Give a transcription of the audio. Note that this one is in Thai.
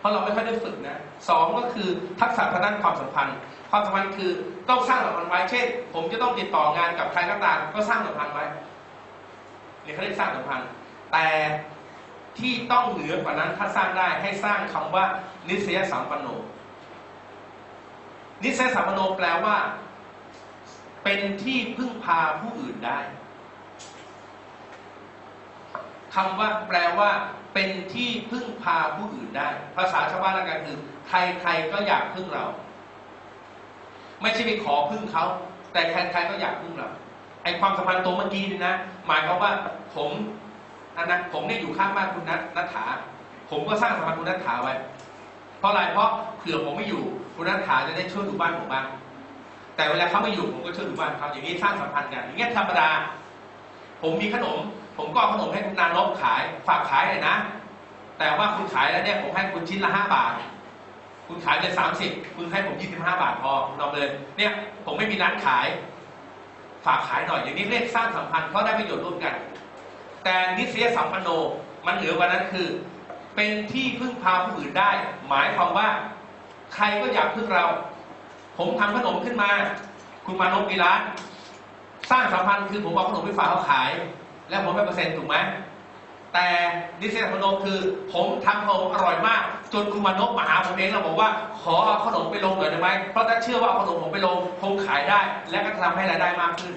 เพราะเราไม่ค่อยได้ฝึกนะสองก็คือทักษะทางด้านความสัมพันธ์ ความสัมพันธ์คือต้องสร้างสัมพันธ์ไว้ เช่น ผมจะต้องติดต่องานกับใครก็ตามก็สร้างสัมพันธ์ไว้นี่เขาเรียกสร้างสัมพันธ์ แต่ที่ต้องเหนือกว่านั้นถ้าสร้างได้ให้สร้างคำว่า นิสัยสัมปันโน นิสัยสัมปันโนแปลว่า เป็นที่พึ่งพาผู้อื่นได้ คำว่าแปลว่าเป็นที่พึ่งพาผู้อื่นได้ ภาษาชาวบ้านละกันคือใครๆก็อยากพึ่งเรา ไม่ใช่ไปขอพึ่งเขา แต่ใครๆก็อยากพึ่งเราไอความสัมพันธ์ตัวเมื่อกี้นี่นะหมายความว่าผมอันนั้นผมเนี่ยอยู่ข้างบ้านคุณนัทนัทถา ผมก็สร้างสัมพันธ์คุณนัทถาไว้ เพราะอะไรเพราะเผื่อผมไม่อยู่คุณนัทถาจะได้ช่วยดูบ้านผมบ้างแต่เวลาเขาไม่อยู่ผมก็ช่วยดูบ้านเขาอย่างนี้สร้างสัมพันธ์กันอย่างเงี้ยธรรมดาผมมีขนม ผมก็เอาขนมให้คุณนานบขาย ฝากขายเลยนะ แต่ว่าคุณขายแล้วเนี่ยผมให้คุณชิ้นละห้าบาท คุณขายเลยสามสิบคุณให้ผมยี่สิบห้าบาทพอคุณเอาเลย เนี่ยผมไม่มีร้านขาย ฝากขายหน่อยอย่างนี้เรียกสร้างสัมพันธ์เขาได้ประโยชน์ร่วมกัน แต่นิสัยสัมปันโนมันเหนือกว่านั้นคือ เป็นที่พึ่งพาผู้อื่นได้ หมายความว่า ใครก็อยากพึ่งเรา ผมทำขนมขึ้นมา คุณมานพมีร้าน สร้างสัมพันธ์คือผมเอาขนมไปฝากเขาขาย แล้วผมเป็นเปอร์เซ็นต์ถูกไหมแต่ดิสยสัมปันโนคือ ผมทำขนมอร่อยมาก จนคุณมานพมาหาผมเองแล้วบอกว่า ขอเอาขนมไปลงหน่อยได้ไหมเพราะถ้าเชื่อว่าเอาขนมผมไปลงผมขายได้ และก็ทำให้รายได้มากขึ้น